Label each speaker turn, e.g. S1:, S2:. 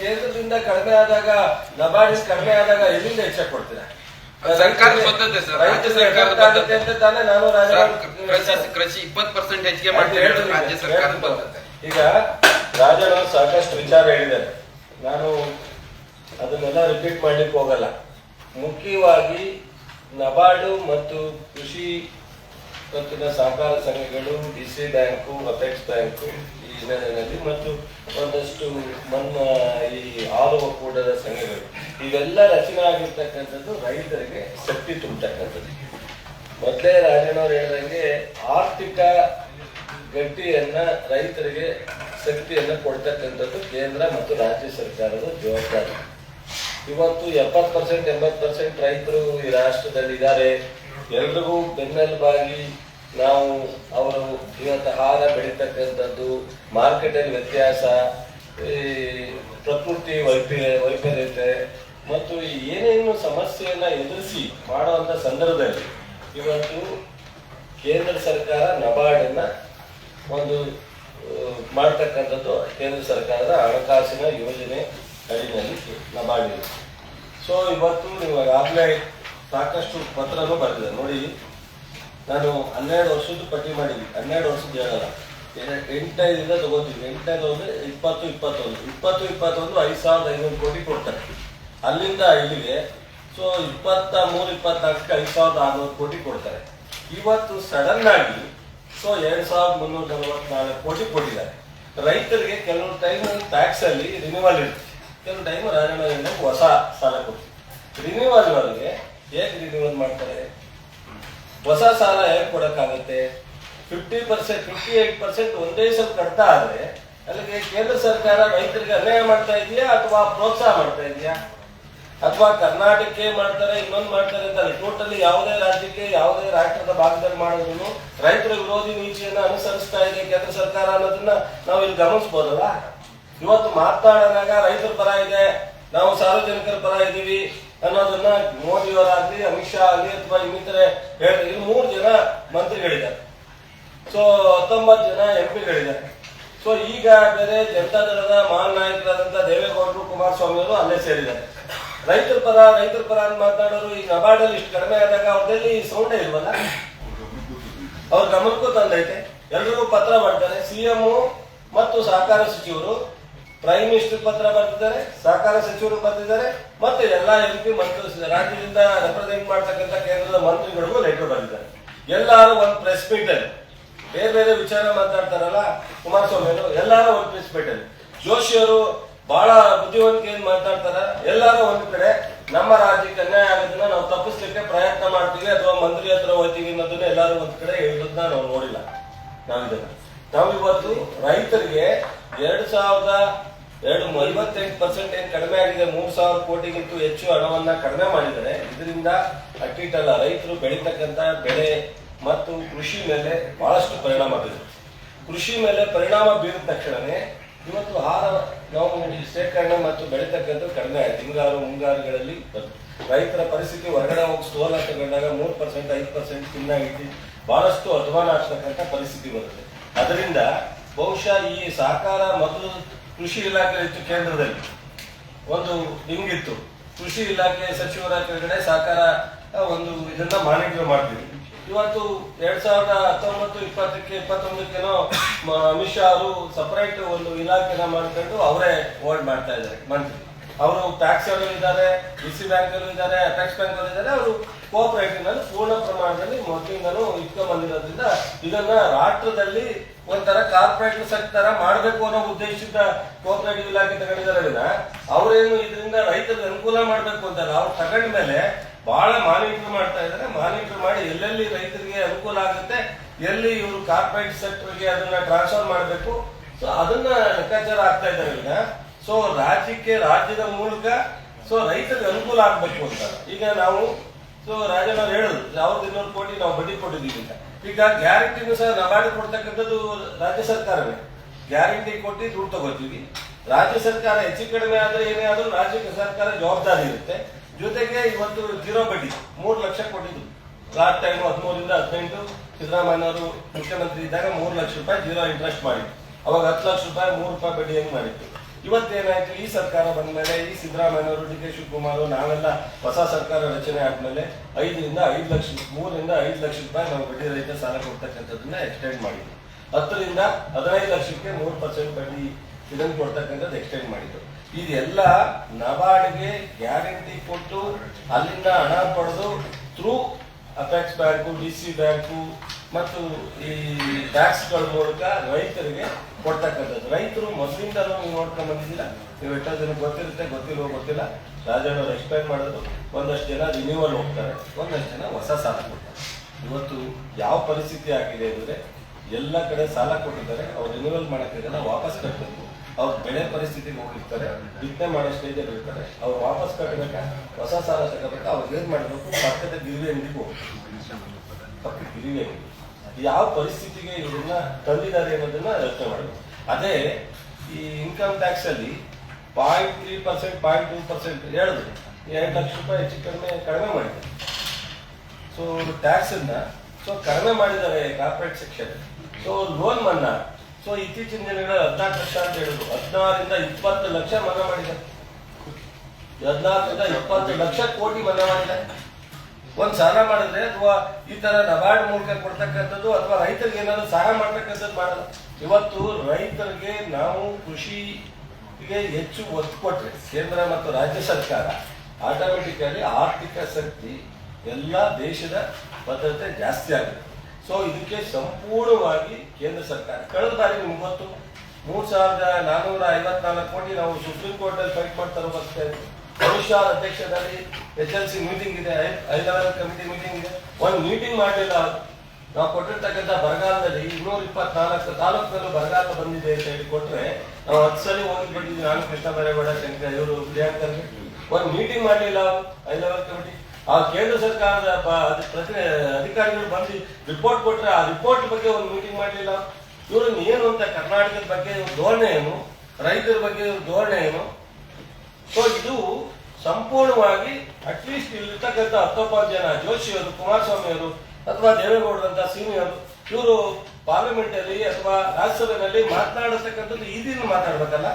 S1: ಕೇಂದ್ರದಿಂದ ಕಡಿಮೆ ಆದಾಗ ನಬಾರ್ಡ್ ಕಡಿಮೆ ಆದಾಗ ಎಲ್ಲಿಂದ ಹೆಚ್ಚಾಗಿ ಕೊಡ್ತೀರಾ?
S2: ಸರ್ಕಾರ ಬದ್ಧತೆ ಸರ್, ರಾಜ್ಯ
S1: ರೈತರಿಗೆ
S2: ಸರ್ಕಾರದ
S1: ಅಂತ ತಾನೇ ನಾನು
S2: ಕೃಷಿ ಕೃಷಿ ಇಪ್ಪತ್ತು ಪರ್ಸೆಂಟ್ ಹೆಚ್ಚಿಗೆ ಮಾಡ್ತೀವಿ ರಾಜ್ಯ ಸರ್ಕಾರದ ಬದ್ಧತೆ.
S1: ಈಗ ರಾಜರು ಸಾಕಷ್ಟು ವಿಚಾರ ಹೇಳಿದ್ದಾರೆ. ನಾನು ಅದನ್ನೆಲ್ಲ ರಿಪೀಟ್ ಮಾಡ್ಲಿಕ್ಕೆ ಹೋಗಲ್ಲ. ಮುಖ್ಯವಾಗಿ ನಬಾರ್ಡು ಮತ್ತು ಕೃಷಿ ಸಂಘಗಳು D C bank apex bank ಹಿನ್ನೆಲೆಯಲ್ಲಿ ಮತ್ತು ಒಂದಷ್ಟು ನಮ್ಮ ಈ ಹಾಲು ಒಕ್ಕೂಟದ ಸಂಘಗಳು. ಇವೆಲ್ಲ ರಚನೆ ಆಗಿರ್ತಕ್ಕಂಥದ್ದು ರೈತರಿಗೆ ಶಕ್ತಿ ತುಂಬತಕ್ಕಂಥದ್ದು. ಮೊದಲೇ ರಾಜಣ್ಣವ್ರು ಹೇಳಿದಂಗೆ ಆರ್ಥಿಕ ಗಟ್ಟಿಯನ್ನ ರೈತರಿಗೆ ಶಕ್ತಿಯನ್ನು ಕೊಡ್ತಕ್ಕಂಥದ್ದು ಕೇಂದ್ರ ಮತ್ತು ರಾಜ್ಯ ಸರ್ಕಾರದ ಜವಾಬ್ದಾರಿ. ಇವತ್ತು ಎಪ್ಪತ್ತು ಪರ್ಸೆಂಟ್, ಎಂಬತ್ತು ಪರ್ಸೆಂಟ್ ರೈತರು ಈ ರಾಷ್ಟ್ರದಲ್ಲಿ ಇದ್ದಾರೆ ಎಲ್ರಿಗೂ ಬೆನ್ನೆಲುಬಾಗಿ ನಾವು ಅವರು ಇವತ್ತು ಆಹಾರ ಬೆಳೀತಕ್ಕಂಥದ್ದು ಮಾರ್ಕೆಟಲ್ಲಿ ವ್ಯತ್ಯಾಸ, ಈ ಪ್ರಕೃತಿ ವೈಪರ್ಯ ವೈಫಲ್ಯತೆ ಮತ್ತು ಏನೇನು ಸಮಸ್ಯೆಯನ್ನು ಎದುರಿಸಿ ಮಾಡುವಂಥ ಸಂದರ್ಭದಲ್ಲಿ ಇವತ್ತು ಕೇಂದ್ರ ಸರ್ಕಾರ ನಬಾರ್ಡನ್ನ ಒಂದು ಮಾಡ್ತಕ್ಕಂಥದ್ದು ಕೇಂದ್ರ ಸರ್ಕಾರದ ಹಣಕಾಸಿನ ಯೋಜನೆ ಅಡಿನಲ್ಲಿ ನಬಾರ್ಡ್ ಇದೆ ಸೊ ಇವತ್ತು ನೀವು ಆಗಲೇ ಸಾಕಷ್ಟು ಪತ್ರನೂ ಬರೆದಿದೆ. ನೋಡಿ ನಾನು ಹನ್ನೆರಡು ವರ್ಷದ್ದು ಪಟ್ಟಿ ಮಾಡಿದ್ವಿ. ಹನ್ನೆರಡು ವರ್ಷದ್ದು ಹೇಳಲ್ಲ ಎಂಟೈದಿಂದ ತಗೋತೀವಿ. ಎಂಟೈದು ಅಂದ್ರೆ ಇಪ್ಪತ್ತು, ಇಪ್ಪತ್ತೊಂದು. ಇಪ್ಪತ್ತು, ಇಪ್ಪತ್ತೊಂದು ಐದು ಸಾವಿರದ ಐನೂರು ಕೋಟಿ ಕೊಡ್ತಾರೆ. ಅಲ್ಲಿಂದ ಇಲ್ಲಿಗೆ, ಸೊ ಇಪ್ಪತ್ತ ಮೂರು, ಇಪ್ಪತ್ನಾಲ್ಕಕ್ಕೆ ಐದು ಸಾವಿರದ ಆರುನೂರು ಕೋಟಿ ಕೊಡ್ತಾರೆ. ಇವತ್ತು ಸಡನ್ ಆಗಿ, ಸೊ ಎರಡು ಸಾವಿರದ ಮುನ್ನೂರ ನಲವತ್ನಾಲ್ಕು ಕೋಟಿ ಕೊಟ್ಟಿದ್ದಾರೆ. ರೈತರಿಗೆ ಕೆಲವು ಟೈಮ್ ಟ್ಯಾಕ್ಸ್ ಅಲ್ಲಿ ರಿನ್ಯೂವಲ್ ಇರುತ್ತೆ. ಕೆಲವು ಟೈಮ್ ರಾಜ್ಯ ಹೊಸ ಸಾಲ ಕೊಡ್ತೀವಿ. ರಿನ್ಯೂವಲ್ ಒಳಗೆ ಹೇಗೆ ರಿನ್ಯೂವಲ್ ಮಾಡ್ತಾರೆ? ಹೊಸ ಸಾಲ ಹೇಗೆ ಕೊಡಕ್ಕಾಗುತ್ತೆ? Fifty percent fifty eight percent ಒಂದೇ ಸಲ ಕಟ್ತಾ ಆದ್ರೆ, ಅಲ್ಲಿಗೆ ಕೇಂದ್ರ ಸರ್ಕಾರ ರೈತರಿಗೆ ಅನ್ಯಾಯ ಮಾಡ್ತಾ ಇದೆಯಾ ಅಥವಾ ಪ್ರೋತ್ಸಾಹ ಮಾಡ್ತಾ ಇದೆಯಾ? ಅಥವಾ ಕರ್ನಾಟಕಕ್ಕೆ ಮಾಡ್ತಾರೆ, ಇನ್ನೊಂದು ಮಾಡ್ತಾರೆ ಅಂತ ಟೋಟಲಿ ಯಾವುದೇ ರಾಜ್ಯಕ್ಕೆ, ಯಾವುದೇ ರಾಷ್ಟ್ರದ ಭಾಗದಲ್ಲಿ ಮಾಡಿದ್ರು ರೈತರ ವಿರೋಧಿ ನೀತಿಯನ್ನ ಅನುಸರಿಸ್ತಾ ಇದೆ ಕೇಂದ್ರ ಸರ್ಕಾರ ಅನ್ನೋದನ್ನ ನಾವು ಇಲ್ಲಿ ಗಮನಿಸ್ಬೋದಲ್ಲ? ಇವತ್ತು ಮಾತಾಡೋದಾಗ ರೈತರ ಪರ ಇದೆ, ನಾವು ಸಾರ್ವಜನಿಕರ ಪರ ಇದ್ದೀವಿ ಅನ್ನೋದನ್ನ ಮೋದಿಯವರಾಗ್ಲಿ, ಅಮಿತ್ ಶಾ ಆಗ್ಲಿ ಅಥವಾ ಇನ್ನಿತರೆ ಹೇಳಿ ಇಲ್ಲಿ ಮೂರು ಜನ ಮಂತ್ರಿಗಳಿದ್ದಾರೆ. ಸೊ ಹತ್ತೊಂಬತ್ತು ಜನ ಎಂ ಪಿಗಳಿದ್ದಾರೆ ಸೊ ಈಗ ಬೇರೆ ಜನತಾದಳದ ಮಹಾನ್ ನಾಯಕರಾದಂತಹ ದೇವೇಗೌಡರು ಕುಮಾರಸ್ವಾಮಿ ಅವರು ಅಲ್ಲೇ ಸೇರಿದ್ದಾರೆ. ರೈತರ ಪರ ರೈತರ ಪರ ಅಂತ ಮಾತಾಡೋರು ಈ ನಬಾರ್ಡಲ್ಲಿ ಇಷ್ಟು ಕಡಿಮೆ ಆದಾಗ ಅವ್ರದಲ್ಲಿ ಸೌಂಡೇ ಇಲ್ವಲ್ಲ? ಅವ್ರ ಗಮನಕ್ಕೂ ತಂದೈತೆ. ಎಲ್ರಿಗೂ ಪತ್ರ ಬರ್ತಾರೆ ಸಿಎಂ ಮತ್ತು ಸಹಕಾರ ಸಚಿವರು ಪ್ರೈಮ್ ಮಿನಿಸ್ಟರ್ ಪತ್ರ ಬರೆದಿದ್ದಾರೆ ಸಹಕಾರ ಸಚಿವರು ಬರೆದಿದ್ದಾರೆ ಮತ್ತೆ ಎಲ್ಲ ಎಂ ಪಿ ಮತ್ತು ರಾಜ್ಯದಿಂದ ರೆಪ್ರೆಸೆಂಟ್ ಮಾಡ್ತಕ್ಕಂಥ ಕೇಂದ್ರದ ಮಂತ್ರಿಗಳಿಗೂ ಲೆಟರ್ ಬರ್ತಿದ್ದಾರೆ ಎಲ್ಲರೂ ಒಂದು ಪ್ರೆಸ್ ಮೀಟ್ ಅಲ್ಲಿ. ಬೇರೆ ಬೇರೆ ವಿಚಾರ ಮಾತಾಡ್ತಾರಲ್ಲ, ಕುಮಾರಸ್ವಾಮಿ ಅವರು, ಎಲ್ಲರೂ ಒಂದು ಪ್ರೆಸ್ ಮೀಟ್ ಅಲ್ಲಿ. ಜೋಶಿ ಅವರು ಬಹಳ ಬುದ್ಧಿವಂತಿಕೆಯಿಂದ ಮಾತಾಡ್ತಾರ. ಎಲ್ಲರೂ ಒಂದ್ ಕಡೆ, ನಮ್ಮ ರಾಜ್ಯಕ್ಕೆ ಅನ್ಯಾಯ ಆಗೋದನ್ನ ನಾವು ತಪ್ಪಿಸ್ಲಿಕ್ಕೆ ಪ್ರಯತ್ನ ಮಾಡ್ತೀವಿ, ಅಥವಾ ಮಂತ್ರಿ ಹತ್ರ ಹೋಗ್ತೀವಿ ಅನ್ನೋದನ್ನ ಎಲ್ಲಾರು ಒಂದ್ ಕಡೆ ಹೇಳೋದನ್ನ ನಾವು ನೋಡಿಲ್ಲ. ನಾವಿದನ್ನ. ನಾವಿವತ್ತು ರೈತರಿಗೆ ಎರಡ್ ಸಾವಿರದ ಎರಡು ಐವತ್ತೆಂಟು ಪರ್ಸೆಂಟ್ ಏನ್ ಕಡಿಮೆ ಆಗಿದೆ, ಮೂರ್ ಸಾವಿರ ಕೋಟಿಗಿಂತ ಹೆಚ್ಚು ಹಣವನ್ನ ಕಡಿಮೆ ಮಾಡಿದ್ದಾರೆ. ಇದರಿಂದ ಅಟ್ಟಿಟ್ಟಲ್ಲ ರೈತರು ಬೆಳೀತಕ್ಕಂತ ಬೆಳೆ ಮತ್ತು ಕೃಷಿ ಮೇಲೆ ಬಹಳಷ್ಟು ಪರಿಣಾಮ ಬೀರುತ್ತೆ. ಕೃಷಿ ಮೇಲೆ ಪರಿಣಾಮ ಬೀರಿದ ತಕ್ಷಣವೇ ಇವತ್ತು ಆಹಾರ ನಾವು ಶೇಖರಣೆ ಮತ್ತು ಬೆಳೀತಕ್ಕಂಥ ಕಡಿಮೆ ಆಯ್ತು. ಹಿಂಗಾರು ಮುಂಗಾರುಗಳಲ್ಲಿ. ರೈತರ ಪರಿಸ್ಥಿತಿ ಹೊರಗಡೆ ಹೋಗಿ ಸ್ಟೋಲ್ ತಗೊಂಡಾಗ ಮೂರು ಪರ್ಸೆಂಟ್ ಐದು ಪರ್ಸೆಂಟ್ ತಿನ್ನಾಗಿಟ್ಟು ಬಹಳಷ್ಟು ಅಧ್ವಾನ ಆಗ್ತಕ್ಕಂಥ ಪರಿಸ್ಥಿತಿ ಬರುತ್ತೆ. ಅದರಿಂದ ಬಹುಶಃ ಈ ಸಹಕಾರ ಮೊದಲು ಕೃಷಿ ಇಲಾಖೆ ಇತ್ತು ಕೇಂದ್ರದಲ್ಲಿ. ಒಂದು ಹಿಂಗಿತ್ತು ಕೃಷಿ ಇಲಾಖೆ ಸಚಿವರ ಕೆಳಗಡೆ ಸಹಕಾರ ಒಂದು ಇದನ್ನ ಮಾನಿಟರ್ ಮಾಡ್ತೀವಿ. ಇವತ್ತು ಎರಡ್ ಸಾವಿರದ ಹತ್ತೊಂಬತ್ತು, ಇಪ್ಪತ್ತಕ್ಕೆ ಇಪ್ಪತ್ತೊಂದಕ್ಕೇನೋ ಅಮಿತ್ ಶಾ ಅವರು ಸಪರೇಟ್ ಒಂದು ಇಲಾಖೆನ ಮಾಡ್ಕೊಂಡು ಅವರೇ ಹೋಲ್ಡ್ ಮಾಡ್ತಾ ಇದ್ದಾರೆ ಮಂತ್ರಿ ಅವರು ಟ್ಯಾಕ್ಸ್ ಇದ್ದಾರೆ ಡಿ ಸಿ ಬ್ಯಾಂಕ್ ಇದ್ದಾರೆ ಅಪೆಕ್ಸ್ ಬ್ಯಾಂಕ್ ಇದ್ದಾರೆ, ಅವರು ಕೋಆಪರೇಟಿವ್ನಲ್ಲಿ ಪೂರ್ಣ ಪ್ರಮಾಣದಲ್ಲಿ ಮೊದಲಿಂದನೂ ಇಟ್ಕೊಂಡ್ಬಂದಿರೋದ್ರಿಂದ ಇದನ್ನ ರಾಷ್ಟ್ರದಲ್ಲಿ ಒಂಥರ ಕಾರ್ಪೊರೇಟ್ ಸೆಕ್ಟರ್ ಮಾಡಬೇಕು ಅನ್ನೋ ಉದ್ದೇಶದಿಂದ ಕೋಆಪರೇಟಿವ್ ಇಲಾಖೆ ತಗೊಂಡಿದ್ದಾರೆ ಅವರೇನು ಇದರಿಂದ ರೈತರಿಗೆ ಅನುಕೂಲ ಮಾಡಬೇಕು ಅಂತಲ್ಲ, ಅವ್ರು ತಗೊಂಡ ಮೇಲೆ ಬಹಳ ಮಾನಿಟರ್ ಮಾಡ್ತಾ ಇದ್ದಾರೆ. ಮಾನಿಟರ್ ಮಾಡಿ ಎಲ್ಲೆಲ್ಲಿ ರೈತರಿಗೆ ಅನುಕೂಲ ಆಗುತ್ತೆ, ಎಲ್ಲಿ ಇವರು ಕಾರ್ಪೊರೇಟ್ ಸೆಕ್ಟರ್ಗೆ ಅದನ್ನ ಟ್ರಾನ್ಸ್ಫರ್ ಮಾಡಬೇಕು. ಸೊ ಅದನ್ನ ಲೆಕ್ಕಾಚಾರ ಆಗ್ತಾ ಇದ್ದಾರೆ ಈಗ. ಸೊ ರಾಜ್ಯಕ್ಕೆ ರಾಜ್ಯದ ಮೂಲಕ ಸೊ ರೈತರಿಗೆ ಅನುಕೂಲ ಆಗ್ಬೇಕು ಅಂತ. ಈಗ ನಾವು ಸೊ ರಾಜನವ್ರು ಹೇಳಿದ್ರು ಸಾವಿರದ ಇನ್ನೂರು ಕೋಟಿ, ನಾವು ಬಡ್ಡಿ ಕೊಟ್ಟಿದ್ದೀವಿ ಅಂತ. ಈಗ ಗ್ಯಾರಂಟಿನೂ ಸಹ ರವಾನೆ ಕೊಡ್ತಕ್ಕಂಥದ್ದು ರಾಜ್ಯ ಸರ್ಕಾರವೇ. ಗ್ಯಾರಂಟಿ ಕೊಟ್ಟು ದುಡ್ಡು ತಗೋತೀವಿ. ರಾಜ್ಯ ಸರ್ಕಾರ ಹೆಚ್ಚು ಕಡಿಮೆ ಆದ್ರೆ ಏನೇ ಆದ್ರೂ ರಾಜ್ಯ ಸರ್ಕಾರ ಜವಾಬ್ದಾರಿ ಇರುತ್ತೆ. ಜೊತೆಗೆ ಇವತ್ತು ಜೀರೋ ಬಡ್ಡಿ, ಮೂರು ಲಕ್ಷ ಕೊಟ್ಟಿದ್ರು. ಲಾಸ್ಟ್ ಟೈಮ್ ಹದಿಮೂರಿಂದ ಹದಿನೆಂಟು ಸಿದ್ದರಾಮಯ್ಯ ಅವರು ಮುಖ್ಯಮಂತ್ರಿ ಇದ್ದಾಗ ಮೂರು ಲಕ್ಷ ರೂಪಾಯಿ ಜೀರೋ ಇಂಟ್ರೆಸ್ಟ್ ಮಾಡಿತ್ತು ಅವಾಗ ಹತ್ತು ಲಕ್ಷ ರೂಪಾಯಿ ಮೂರು ರೂಪಾಯಿ ಬಡ್ಡಿ ಹೆಂಗ್ ಮಾಡಿತ್ತು ಇವತ್ತೇನಾಯ್ತು? ಈ ಸರ್ಕಾರ ಬಂದ ಮೇಲೆ ಈ ಸಿದ್ದರಾಮಯ್ಯವರು ಡಿ ಕೆ ಶಿವಕುಮಾರ್, ನಾವೆಲ್ಲ ಹೊಸ ಸರ್ಕಾರ ರಚನೆ ಆದ್ಮೇಲೆ ಐದರಿಂದ ಐದು ಲಕ್ಷ, ಮೂರರಿಂದ ಐದು ಲಕ್ಷ ರೂಪಾಯಿ ನಾವು ಬಡ್ಡಿ ರೈತ ಸಾಲ ಕೊಡ್ತಕ್ಕಂಥದ್ದನ್ನ ಎಕ್ಸ್ಟೆಂಡ್ ಮಾಡಿದ್ರು. ಹತ್ತರಿಂದ ಹದಿನೈದು ಲಕ್ಷಕ್ಕೆ ಮೂರು ಪರ್ಸೆಂಟ್ ಬಡ್ಡಿ ಇದನ್ನು ಕೊಡ್ತಕ್ಕಂಥದ್ದು ಎಕ್ಸ್ಟೆಂಡ್ ಮಾಡಿದ್ರು. ಇದೆಲ್ಲ ನಬಾರ್ಡ್ಗೆ ಗ್ಯಾರಂಟಿ ಕೊಟ್ಟು ಅಲ್ಲಿಂದ ಹಣ ಪಡೆದು through apex bank D C bank ಮತ್ತು ಈ ಟ್ಯಾಕ್ಸ್ಗಳ ಮೂಲಕ ರೈತರಿಗೆ ಕೊಡ್ತಕ್ಕಂಥದ್ದು. ರೈತರು ಮೊದಲಿಂದಲೂ ನೀವು ನೋಡ್ಕೊಂಡು ಬಂದಿದ್ದಿಲ್ಲ. ನೀವು ಎಷ್ಟೋ ಜನ ಗೊತ್ತಿರುತ್ತೆ, ಗೊತ್ತಿಲ್ವೋ ಗೊತ್ತಿಲ್ಲ. ರಾಜಣ್ಣವ್ರು ಎಕ್ಸ್ಪ್ಲೈನ್ ಮಾಡೋದು ಒಂದಷ್ಟು ಜನ ರಿನ್ಯೂವಲ್ ಹೋಗ್ತಾರೆ, ಒಂದಷ್ಟು ಜನ ಹೊಸ ಸಾಲ ಕೊಡ್ತಾರೆ. ಇವತ್ತು ಯಾವ ಪರಿಸ್ಥಿತಿ ಆಗಿದೆ ಅಂದರೆ, ಎಲ್ಲ ಕಡೆ ಸಾಲ ಕೊಟ್ಟಿದ್ದಾರೆ, ಅವ್ರು ರಿನ್ಯೂವಲ್ ಮಾಡೋಕ್ಕಾಗಲ್ಲ ವಾಪಸ್ ಕಟ್ಟಬೇಕು ಅವ್ರು ಬೆಳೆ ಪರಿಸ್ಥಿತಿಗೆ ಹೋಗಿರ್ತಾರೆ ಬಿತ್ತನೆ ಮಾಡೋ ಸ್ಟೇಜಲ್ಲಿ ಇರ್ತಾರೆ ಅವ್ರು ವಾಪಸ್ ಕಟ್ಟಬೇಕಾ? ಹೊಸ ಸಾಲ ತಗೋಬೇಕಾ? ಅವ್ರು ಏನು ಮಾಡಬೇಕು? ಪಕ್ಕದ ಗಿರಿವೆ ಅಂಗಡಿಗೆ ಹೋಗ್ಬೇಕು. ಪಕ್ಕದ ಗಿರಿವೆ ಅಂಗಡಿ ಯಾವ ಪರಿಸ್ಥಿತಿಗೆ ಇದನ್ನ ತಂದಿದ್ದಾರೆ ಅನ್ನೋದನ್ನ ಯೋಚನೆ ಮಾಡಬೇಕು ಅದೇ ಈ ಇನ್ಕಮ್ ಟ್ಯಾಕ್ಸ್ ಅಲ್ಲಿ point three percent point two percent ಹೇಳಿದ್ರು. ಎರಡು ಲಕ್ಷ ರೂಪಾಯಿ ಹೆಚ್ಚು ಕಡಿಮೆ ಕಡಿಮೆ ಮಾಡಿದ್ದಾರೆ ಸೊ ಟ್ಯಾಕ್ಸ್ ಅನ್ನ ಸೊ ಕಡಿಮೆ ಮಾಡಿದ್ದಾರೆ ಕಾರ್ಪೊರೇಟ್ ಸೆಕ್ಷನ್ ಸೊ ಲೋನ್ ಮನ್ನಾ. ಸೊ ಇತ್ತೀಚಿನ ದಿನಗಳಲ್ಲಿ ಹದಿನಾಲ್ಕು ಲಕ್ಷ ಅಂತ ಹೇಳಿದ್ರು. ಹದಿನಾರರಿಂದ ಇಪ್ಪತ್ತು ಲಕ್ಷ ಮನ್ನಾ ಮಾಡಿದ್ದಾರೆ. ಹದಿನಾಲ್ಕರಿಂದ ಇಪ್ಪತ್ತು ಲಕ್ಷ ಕೋಟಿ ಮನ್ನಾ ಮಾಡಿದ್ದಾರೆ. ಒಂದ್ ಸಾಲ ಮಾಡಿದ್ರೆ ಅಥವಾ ಈ ತರ ನಬಾರ್ಡ್ ಮೂಲಕ ಕೊಡ್ತಕ್ಕಂಥದ್ದು ಅಥವಾ ರೈತರಿಗೆ ಏನಾದ್ರು ಸಹಾಯ ಮಾಡ್ತಕ್ಕಂಥದ್ದು ಮಾಡಲ್ಲ. ಇವತ್ತು ರೈತರಿಗೆ ನಾವು ಕೃಷಿಗೆ ಹೆಚ್ಚು ಒತ್ತು ಕೊಟ್ರೆ ಕೇಂದ್ರ ಮತ್ತು ರಾಜ್ಯ ಸರ್ಕಾರ ಆಟೋಮೆಟಿಕಲಿ ಆರ್ಥಿಕ ಶಕ್ತಿ ಎಲ್ಲ ದೇಶದ ಭದ್ರತೆ ಜಾಸ್ತಿ ಆಗುತ್ತೆ. ಸೊ ಇದಕ್ಕೆ ಸಂಪೂರ್ಣವಾಗಿ ಕೇಂದ್ರ ಸರ್ಕಾರ ಕಳೆದ ಬಾರಿ ಒಂಬತ್ತು, ಮೂರು ಸಾವಿರದ ನಾನೂರ ಐವತ್ನಾಲ್ಕು ಕೋಟಿ ನಾವು ಸುಪ್ರೀಂ ಕೋರ್ಟಲ್ಲಿ ಫೈಟ್ ಮಾಡ್ತಾ ಬರ್ತಾ ಅಮಿತ್ ಅಧ್ಯಕ್ಷದಲ್ಲಿ ಎಚ್ ಎಲ್ ಸಿ ಮೀಟಿಂಗ್ ಇದೆ ಲೆವೆಲ್ ಕಮಿಟಿ ಮೀಟಿಂಗ್ ಇದೆ. ಒಂದು ಮೀಟಿಂಗ್ ಮಾಡಲಿಲ್ಲ. ನಾವು ಕೊಟ್ಟಿರ್ತಕ್ಕಂಥ ಬರಗಾಲದಲ್ಲಿ ಇನ್ನೂರ ಇಪ್ಪತ್ನಾಲ್ಕು ತಾಲೂಕಿನಲ್ಲೂ ಬರಗಾಲ ಬಂದಿದೆ ಅಂತ ಹೇಳಿ ಕೊಟ್ಟರೆ ನಾವು ಹತ್ತು ಸಲ ಹೋಗಿ ಬಂದಿದ್ವಿ ನಾನು ಕೃಷ್ಣ ಬೈರೇಗೌಡ, ಶಂಕರ್, ಇವರು ಒಂದು ಮೀಟಿಂಗ್ ಮಾಡಲಿಲ್ಲ ಹೈ ಲೆವೆಲ್ ಕಮಿಟಿ ಆ ಕೇಂದ್ರ ಸರ್ಕಾರದ ಪ್ರತಿ, ಅಧಿಕಾರಿಗಳು ಬಂದು ರಿಪೋರ್ಟ್ ಕೊಟ್ಟರೆ ಆ ರಿಪೋರ್ಟ್ ಬಗ್ಗೆ ಒಂದು ಮೀಟಿಂಗ್ ಮಾಡಲಿಲ್ಲ. ಇವ್ರನ್ನ ಏನು ಅಂತ ಕರ್ನಾಟಕದ ಬಗ್ಗೆ ಧೋರಣೆ ಏನು? ರೈತರ ಬಗ್ಗೆ ಧೋರಣೆ ಏನು? ಸೊ ಇದು ಸಂಪೂರ್ಣವಾಗಿ ಅಟ್ಲೀಸ್ಟ್ ಇಲ್ಲಿರ್ತಕ್ಕಂಥ ಹತ್ತೊಂಬತ್ತು ಜನ ಜೋಶಿಯವರು ಕುಮಾರಸ್ವಾಮಿ ಅವರು ಅಥವಾ ದೇವೇಗೌಡರಂತ ಸೀನಿಯರ್ ಇವರು ಪಾರ್ಲಿಮೆಂಟ್ ಅಲ್ಲಿ ಅಥವಾ ರಾಜ್ಯಸಭೆಯಲ್ಲಿ ಮಾತನಾಡತಕ್ಕಂಥದ್ದು ಈ ದಿನ ಮಾತಾಡ್ಬೇಕಲ್ಲ?